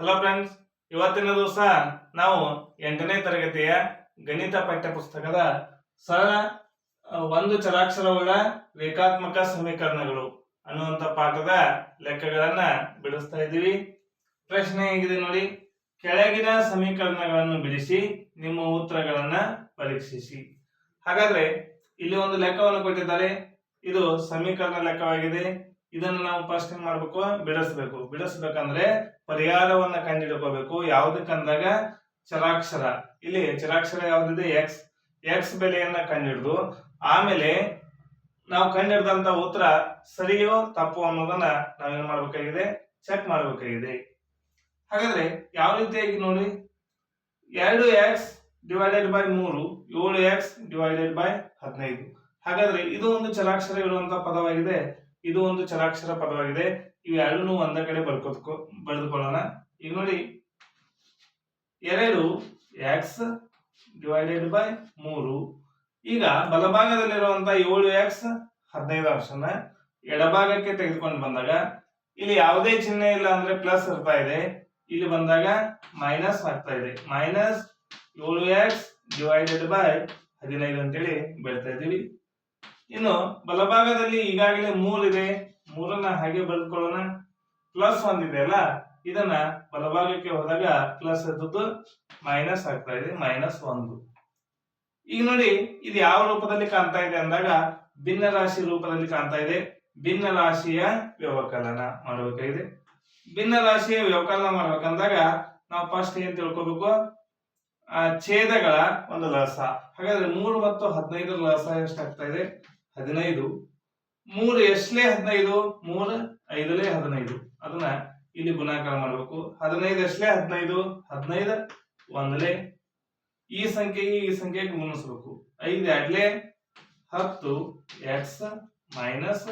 Hello friends ಇವತ್ತಿನ ದಿವಸ ನಾವು ಎಂಟನೇ ತರಗತಿಯ ಗಣಿತ ಪಠ್ಯ ಪುಸ್ತಕದ ಸರಳ ಒಂದು ಚರಾಕ್ಷರವುಳ್ಳ ರೇಖಾತ್ಮಕ ಸಮೀಕರಣಗಳು ಅನ್ನುವಂಥ ಪಾಠದ ಲೆಕ್ಕಗಳನ್ನ ಬಿಡಿಸ್ತಾ ಇದ್ದೀವಿ. ಪ್ರಶ್ನೆ ಹೇಗಿದೆ ನೋಡಿ. ಕೆಳಗಿನ ಸಮೀಕರಣಗಳನ್ನು ಬಿಡಿಸಿ, ನಿಮ್ಮ ಉತ್ತರಗಳನ್ನ ಪರೀಕ್ಷಿಸಿ. ಹಾಗಾದ್ರೆ ಇಲ್ಲಿ ಒಂದು ಲೆಕ್ಕವನ್ನು ಕೊಟ್ಟಿದ್ದಾರೆ. ಇದು ಸಮೀಕರಣ ಲೆಕ್ಕವಾಗಿದೆ. ಇದನ್ನು ನಾವು ಫಸ್ಟ್ ಏನ್ ಮಾಡ್ಬೇಕು? ಬಿಡಿಸ್ಬೇಕು. ಬಿಡಿಸ್ಬೇಕಂದ್ರೆ ಪರಿಹಾರವನ್ನ ಕಂಡುಹಿಡ್ಕೋಬೇಕು. ಯಾವ್ದಕ್ಕಂದಾಗ ಚರಾಕ್ಷರ. ಇಲ್ಲಿ ಚರಾಕ್ಷರ ಯಾವ್ದಿದೆ? ಎಕ್ಸ್ ಎಕ್ಸ್ ಬೆಲೆಯನ್ನ ಕಂಡುಹಿಡಿದು. ಆಮೇಲೆ ನಾವು ಕಂಡುಹಿಡಿದಂತ ಉತ್ತರ ಸರಿಯೋ ತಪ್ಪು ಅನ್ನೋದನ್ನ ನಾವೇನ್ ಮಾಡ್ಬೇಕಾಗಿದೆ? ಚೆಕ್ ಮಾಡ್ಬೇಕಾಗಿದೆ. ಹಾಗಾದ್ರೆ ಯಾವ ರೀತಿಯಾಗಿ ನೋಡಿ? ಎರಡು ಎಕ್ಸ್ ಡಿವೈಡೆಡ್ ಬೈ ಮೂರು, ಏಳು ಎಕ್ಸ್ ಡಿವೈಡೆಡ್ ಬೈ ಹದಿನೈದು. ಹಾಗಾದ್ರೆ ಇದು ಒಂದು ಚರಾಕ್ಷರ ಇರುವಂತ ಪದವಾಗಿದೆ. ಇದು ಒಂದು ಚರಾಕ್ಷರ ಪದವಾಗಿದೆ. ಇವೆರಡನ್ನೂ ಒಂದ ಕಡೆ ಬರ್ಕೋತ್ಕೊ ಬರೆದುಕೊಳ್ಳೋಣ ಈಗ ನೋಡಿ. ಎರಡು ಎಕ್ಸ್ ಡಿವೈಡೆಡ್ ಬೈ ಮೂರು. ಈಗ ಬಲಭಾಗದಲ್ಲಿರುವಂತ ಏಳು ಎಕ್ಸ್ ಹದಿನೈದು ಅಂಶನ ಎಡಭಾಗಕ್ಕೆ ತೆಗೆದುಕೊಂಡು ಬಂದಾಗ ಇಲ್ಲಿ ಯಾವುದೇ ಚಿಹ್ನೆ ಇಲ್ಲ ಅಂದ್ರೆ ಪ್ಲಸ್ ಇರ್ತಾ ಇದೆ. ಇಲ್ಲಿ ಬಂದಾಗ ಮೈನಸ್ ಆಗ್ತಾ ಇದೆ. ಮೈನಸ್ ಏಳು ಎಕ್ಸ್ ಡಿವೈಡೆಡ್ ಬೈ ಹದಿನೈದು ಅಂತೇಳಿ ಬೆಳ್ತಾ ಇದೀವಿ ಇನ್ನು ಬಲಭಾಗದಲ್ಲಿ ಈಗಾಗಲೇ ಮೂರಿದೆ ಮೂರನ್ನ ಹಾಗೆ ಬರ್ಕೊಳ್ಳೋಣ ಪ್ಲಸ್ ಒಂದಿದೆ ಅಲ್ಲ? ಇದನ್ನ ಬಲಭಾಗಕ್ಕೆ ಹೋದಾಗ ಪ್ಲಸ್ ಇದ್ದದ್ದು ಮೈನಸ್ ಆಗ್ತಾ ಇದೆ, ಮೈನಸ್ ಒಂದು. ಈಗ ನೋಡಿ, ಇದು ಯಾವ ರೂಪದಲ್ಲಿ ಕಾಣ್ತಾ ಇದೆ ಅಂದಾಗ ಭಿನ್ನ ರಾಶಿ ರೂಪದಲ್ಲಿ ಕಾಣ್ತಾ ಇದೆ. ಭಿನ್ನ ರಾಶಿಯ ವ್ಯವಕಲನ ಮಾಡಬೇಕಾಗಿದೆ. ಭಿನ್ನ ರಾಶಿಯ ವ್ಯವಕಲನ ಮಾಡ್ಬೇಕಂದಾಗ ನಾವು ಫಸ್ಟ್ ಏನ್ ತಿಳ್ಕೊಬೇಕು? ಆ, ಛೇದಗಳ ಒಂದು ಲಸ. ಹಾಗಾದ್ರೆ ಮೂರು ಮತ್ತು ಹದಿನೈದರ ಲಸ ಎಷ್ಟಾಗ್ತಾ ಇದೆ? ಹದಿನೈದು, ಮೂರು ಎಷ್ಟಲೇ ಹದಿನೈದು, ಮೂರು ಐದಲೇ ಹದಿನೈದು. ಅದನ್ನ ಇಲ್ಲಿ ಗುಣಾಕಾರ ಮಾಡಬೇಕು. ಹದಿನೈದು ಎಷ್ಟಲೇ ಹದಿನೈದು ಹದಿನೈದು ಒಂದಲೇ. ಈ ಸಂಖ್ಯೆಗೆ ಈ ಸಂಖ್ಯೆಗೆ ಗುಣಿಸ್ಬೇಕು. ಐದು ಎರಡ್ಲೆ, ಹತ್ತು ಎಕ್ಸ್ ಮೈನಸ್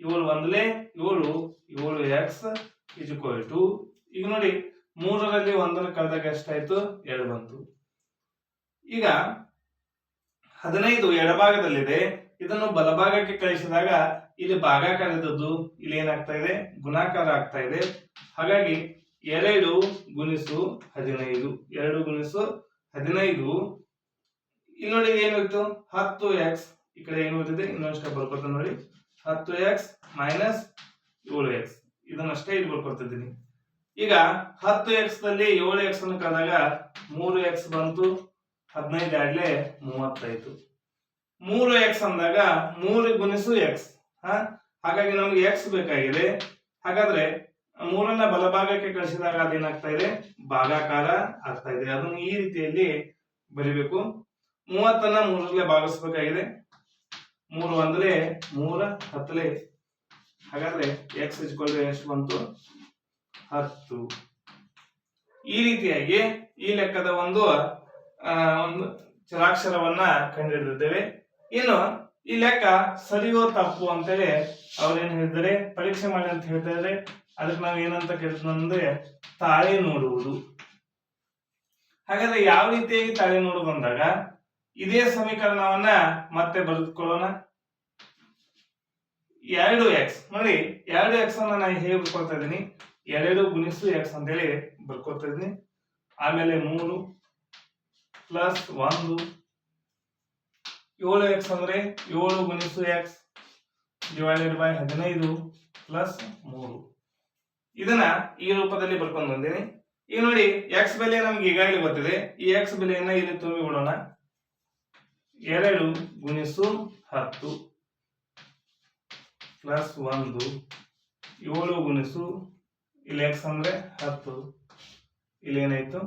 ಏಳು ಒಂದಲೇ, ಏಳು ಏಳು ಎಕ್ಸ್ ಇಜುಕೋಲ್ ಟು, ಈಗ ನೋಡಿ, ಮೂರರಲ್ಲಿ ಒಂದರ ಕಳೆದಾಗ ಎಷ್ಟಾಯ್ತು? ಎರಡು ಬಂತು. ಈಗ ಹದಿನೈದು ಎಡಭಾಗದಲ್ಲಿದೆ. ಇದನ್ನು ಬಲಭಾಗಕ್ಕೆ ಕಳಿಸಿದಾಗ ಇಲ್ಲಿ ಭಾಗಾಕಾರ ಇದ್ದದ್ದು ಇಲ್ಲಿ ಏನಾಗ್ತಾ ಇದೆ? ಗುಣಾಕಾರ ಆಗ್ತಾ ಇದೆ. ಹಾಗಾಗಿ ಎರಡು ಗುಣಿಸು ಹದಿನೈದು. ಎರಡು ಗುಣಿಸು ಹದಿನೈದು. ಇಲ್ಲಿ ನೋಡಿ ಏನಾಯ್ತು ಹತ್ತು ಎಕ್ಸ್ ಈ ಕಡೆ ಏನು ಓದಿದೆ ಇನ್ನೊಂದು ಬರ್ಕೊತ ನೋಡಿ. ಹತ್ತು ಎಕ್ಸ್ ಮೈನಸ್ ಏಳು ಎಕ್ಸ್ ಇದನ್ನಷ್ಟೇ ಇಲ್ಲಿ ಬರ್ಕೊತಿದ್ದೀನಿ ಈಗ ಹತ್ತು ಎಕ್ಸ್ನಲ್ಲಿ ಏಳು ಎಕ್ಸ್ ಅನ್ನು ಕಳೆದಾಗ ಮೂರು ಎಕ್ಸ್ ಬಂತು. ಹದಿನೈದು ಆಗ್ಲೇ ಮೂವತ್ತೈದು. ಮೂರು ಎಕ್ಸ್ ಅಂದಾಗ ಮೂರು ಗುಣಿಸು ಎಕ್ಸ್ ಹಾ? ಹಾಗಾಗಿ ನಮ್ಗೆ ಎಕ್ಸ್ ಬೇಕಾಗಿದೆ. ಹಾಗಾದ್ರೆ ಮೂರನ್ನ ಬಲಭಾಗಕ್ಕೆ ಕಳಿಸಿದಾಗ ಅದೇನಾಗ್ತಾ ಇದೆ? ಭಾಗಾಕಾರ ಆಗ್ತಾ ಇದೆ. ಅದನ್ನು ಈ ರೀತಿಯಲ್ಲಿ ಬರಿಬೇಕು. ಮೂವತ್ತನ್ನ ಮೂರಲ್ಲೇ ಭಾಗಿಸ್ಬೇಕಾಗಿದೆ. ಮೂರು ಅಂದ್ರೆ ಮೂರ ಹತ್ತಲೇ. ಹಾಗಾದ್ರೆ ಎಕ್ಸ್ ಇಸ್ಕೊಂಡ್ರೆ ಎಷ್ಟು ಬಂತು? ಹತ್ತು. ಈ ರೀತಿಯಾಗಿ ಈ ಲೆಕ್ಕದ ಒಂದು ಒಂದು ಚರಾಕ್ಷರವನ್ನ ಕಂಡುಹಿಡಿದಿದ್ದೇವೆ. ಇನ್ನು ಈ ಲೆಕ್ಕ ಸರಿಯೋ ತಪ್ಪು ಅಂತೇಳಿ ಅವ್ರೇನ್ ಹೇಳಿದ್ದಾರೆ ಪರೀಕ್ಷೆ ಮಾಡಿ ಅಂತ ಹೇಳ್ತಾರೆ ಅದಕ್ಕೆ ನಾವು ಏನಂತ ಕೇಳ್ತೀವಿ ಅಂದ್ರೆ ತಾಳೆ ನೋಡುವುದು. ಹಾಗಾದ್ರೆ ಯಾವ ರೀತಿಯಾಗಿ ತಾಳೆ ನೋಡು ಬಂದಾಗ ಇದೇ ಸಮೀಕರಣವನ್ನ ಮತ್ತೆ ಬರೆದುಕೊಳ್ಳೋಣ. ಎರಡು ಎಕ್ಸ್ ನೋಡಿ, ಎರಡು ಎಕ್ಸ್ ಅನ್ನ ನಾನು ಹೇಗೆ ಬರ್ಕೊಳ್ತಾ ಇದ್ದೀನಿ? ಎರಡು ಗುಣಿಸು ಎಕ್ಸ್ ಅಂತೇಳಿ ಬರ್ಕೊಳ್ತಾ ಇದ್ದೀನಿ. ಆಮೇಲೆ ಮೂರು ಪ್ಲಸ್ ಒಂದು ಏಳು ಎಕ್ಸ್ ಅಂದ್ರೆ ಏಳು ಗುಣಿಸು ಎಕ್ಸ್ ಡಿವೈಡೆಡ್ ಬೈ ಹದಿನೈದು ಪ್ಲಸ್ ಮೂರು. ಇದನ್ನ ಈ ರೂಪದಲ್ಲಿ ಬರ್ಕೊಂಡು ಬಂದೀನಿ. ಈಗ ನೋಡಿ ಎಕ್ಸ್ ಬೆಲೆ ನಮ್ಗೆ ಈಗಾಗಲೇ ಗೊತ್ತಿದೆ. ಈ ಎಕ್ಸ್ ಬೆಲೆಯನ್ನ ಇಲ್ಲಿ ತುಂಬಿ ಬಿಡೋಣ. ಎರಡು ಗುಣಿಸು ಹತ್ತು ಪ್ಲಸ್ ಒಂದು. ಏಳು ಗುಣಿಸು ಇಲ್ಲಿ ಎಕ್ಸ್ ಅಂದ್ರೆ ಹತ್ತು. ಇಲ್ಲಿ ಏನಾಯ್ತು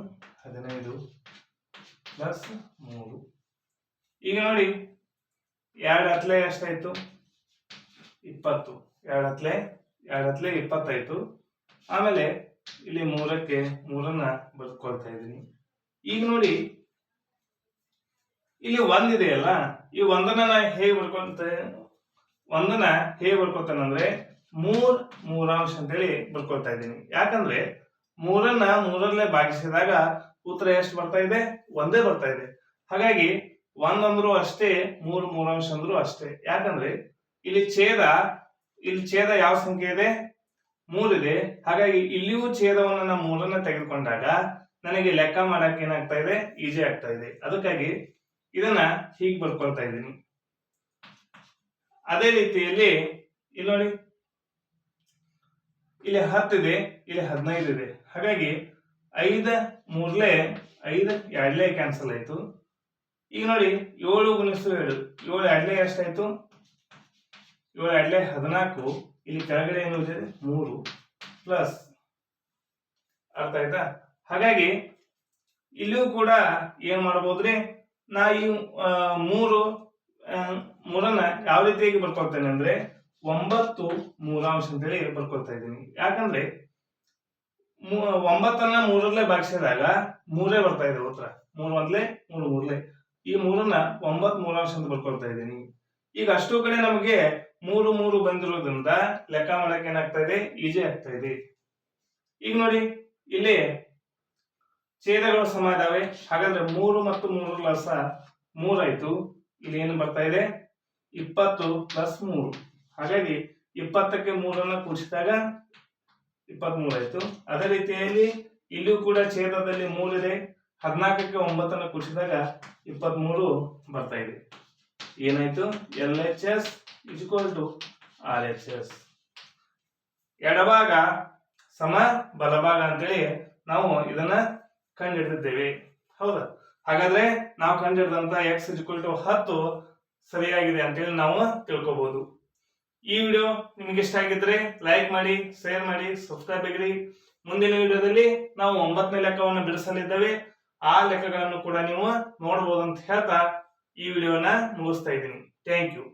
ಹದಿನೈದು ಪ್ಲಸ್ ಮೂರು. ಈಗ ನೋಡಿ, ಎರಡು ಹತ್ಲೆ ಎಷ್ಟಾಯ್ತು? ಇಪ್ಪತ್ತು. ಎರಡು ಹತ್ಲೆ ಎರಡು ಹತ್ಲೆ ಇಪ್ಪತ್ತಾಯ್ತು ಆಮೇಲೆ ಇಲ್ಲಿ ಮೂರಕ್ಕೆ ಮೂರನ್ನ ಬರ್ಕೊಳ್ತಾ ಇದ್ದೀನಿ. ಈಗ ನೋಡಿ, ಇಲ್ಲಿ ಒಂದಿದೆಯಲ್ಲ ಈ ಒಂದನ್ನ ಹೇಗೆ ಬರ್ಕೊಂತ ಒಂದನ್ನ ಹೇಗೆ ಬರ್ಕೊತಾನಂದ್ರೆ ಮೂರ್ ಮೂರಾಂಶ ಅಂತೇಳಿ ಬರ್ಕೊಳ್ತಾ ಇದ್ದೀನಿ. ಯಾಕಂದ್ರೆ ಮೂರನ್ನ ಮೂರಲ್ಲೇ ಭಾಗಿಸಿದಾಗ ಉತ್ತರ ಎಷ್ಟು ಬರ್ತಾ ಇದೆ? ಒಂದೇ ಬರ್ತಾ ಇದೆ. ಹಾಗಾಗಿ ಒಂದಂದ್ರು ಅಷ್ಟೇ, ಮೂರು ಮೂರಾಂಶ ಅಂದ್ರು ಅಷ್ಟೇ. ಯಾಕಂದ್ರೆ ಇಲ್ಲಿ ಛೇದ ಇಲ್ಲಿ ಛೇದ ಯಾವ ಸಂಖ್ಯೆ ಇದೆ? ಮೂರಿದೆ ಹಾಗಾಗಿ ಇಲ್ಲಿಯೂ ಛೇದವನ್ನ ನಾವು ಮೂರನ್ನ ತೆಗೆದುಕೊಂಡಾಗ ನನಗೆ ಲೆಕ್ಕ ಮಾಡಕ್ಕೆ ಏನಾಗ್ತಾ ಇದೆ? ಈಜಿ ಆಗ್ತಾ ಇದೆ. ಅದಕ್ಕಾಗಿ ಇದನ್ನ ಹೀಗೆ ಬರ್ಕೊಳ್ತಾ ಇದ್ದೀನಿ. ಅದೇ ರೀತಿಯಲ್ಲಿ, ಇಲ್ಲಿ ನೋಡಿ. ಇಲ್ಲಿ ಹತ್ತಿದೆ ಇಲ್ಲಿ ಹದಿನೈದು ಇದೆ. ಹಾಗಾಗಿ ಐದ ಮೂರ್ಲೆ, ಐದ ಎರಡ್ಲೆ ಕ್ಯಾನ್ಸಲ್ ಆಯ್ತು. ಈಗ ನೋಡಿ ಏಳು ಗುಣಿಸು ಏಳು. ಏಳು ಎಡ್ಲೆ ಎಷ್ಟಾಯ್ತು? ಏಳು ಎಡ್ಲೆ ಹದಿನಾಲ್ಕು. ಇಲ್ಲಿ ಕೆಳಗಡೆ ಏನು ಇದೆ? ಮೂರು ಪ್ಲಸ್ ಅರ್ಥ ಆಯ್ತಾ? ಹಾಗಾಗಿ ಇಲ್ಲಿಯೂ ಕೂಡ ಏನ್ ಮಾಡ್ಬೋದ್ರಿ? ನಾ ಈ ಮೂರು ಮೂರನ್ನ ಯಾವ ರೀತಿಯಾಗಿ ಬರ್ಕೊಳ್ತೇನೆ ಅಂದ್ರೆ ಒಂಬತ್ತು ಮೂರಾಂಶ ಅಂತೇಳಿ ಬರ್ಕೊಳ್ತಾ ಇದ್ದೀನಿ. ಯಾಕಂದ್ರೆ ಒಂಬತ್ತನ್ನ ಮೂರಲ್ಲೇ ಭಾಗಿಸಿದಾಗ ಮೂರೇ ಬರ್ತಾ ಇದೆ ಉತ್ತರ. ಮೂರು ಒಂದ್ಲೆ, ಮೂರು ಮೂರ್ಲೆ. ಈ ಮೂರನ್ನ ಒಂಬತ್ ಮೂಲಾಂಶ ಅಂತ ಬರ್ಕೊಳ್ತಾ ಇದ್ದೀನಿ. ಈಗ ಅಷ್ಟು ಕಡೆ ನಮಗೆ ಮೂರು ಮೂರು ಬಂದಿರೋದ್ರಿಂದ ಲೆಕ್ಕ ಮಾಡಕ್ಕೆ ಏನಾಗ್ತಾ ಇದೆ? ಈಜಿ ಆಗ್ತಾ ಇದೆ. ಈಗ ನೋಡಿ, ಇಲ್ಲಿ ಛೇದಗಳು ಸಮ ಇದಾವೆ. ಹಾಗಾದ್ರೆ ಮೂರು ಮತ್ತು ಮೂರು ಲಸ ಮೂರಾಯ್ತು ಇಲ್ಲಿ ಏನು ಬರ್ತಾ ಇದೆ? ಇಪ್ಪತ್ತು ಪ್ಲಸ್ ಮೂರು. ಹಾಗಾಗಿ ಇಪ್ಪತ್ತಕ್ಕೆ ಮೂರನ್ನ ಕೂಡಿಸಿದಾಗ ಇಪ್ಪತ್ತ್ ಆಯ್ತು. ಅದೇ ರೀತಿಯಲ್ಲಿ ಇಲ್ಲೂ ಕೂಡ ಛೇದದಲ್ಲಿ ಮೂರಿದೆ ಹದಿನಾಲ್ಕಕ್ಕೆ ಒಂಬತ್ತನ್ನು ಕೂಡಿಸಿದಾಗ ಇಪ್ಪತ್ತ್ ಮೂರು ಬರ್ತಾ ಇದೆ. ಏನಾಯ್ತು? L H S equal to R H S. ಎಡಭಾಗ ಸಮ ಬಲಭಾಗ ಅಂತೇಳಿ ನಾವು ಇದನ್ನ ಕಂಡುಹಿಡಿದಿದ್ದೇವೆ ಹೌದಾ? ಹಾಗಾದ್ರೆ ನಾವು ಕಂಡುಹಿಡಿದಂತ ಎಕ್ಸ್ ಇಕ್ವಲ್ ಟು ಹತ್ತು ಸರಿಯಾಗಿದೆ ಅಂತೇಳಿ ನಾವು ತಿಳ್ಕೊಬಹುದು ಈ ವಿಡಿಯೋ ನಿಮ್ಗೆ ಇಷ್ಟ ಆಗಿದ್ರೆ ಲೈಕ್ ಮಾಡಿ ಶೇರ್ ಮಾಡಿ ಸಬ್ಸ್ಕ್ರೈಬ್ ಆಗಿರಿ. ಮುಂದಿನ ವಿಡಿಯೋದಲ್ಲಿ ನಾವು ಒಂಬತ್ತನೇ ಲೆಕ್ಕವನ್ನು ಬಿಡಿಸಲಿದ್ದೇವೆ. ಆ ಲೆಕ್ಕಗಳನ್ನು ಕೂಡ ನೀವು ನೋಡಬಹುದು ಅಂತ ಹೇಳ್ತಾ ಈ ವಿಡಿಯೋನ ಮುಗಿಸ್ತಾ ಇದ್ದೀನಿ. Thank you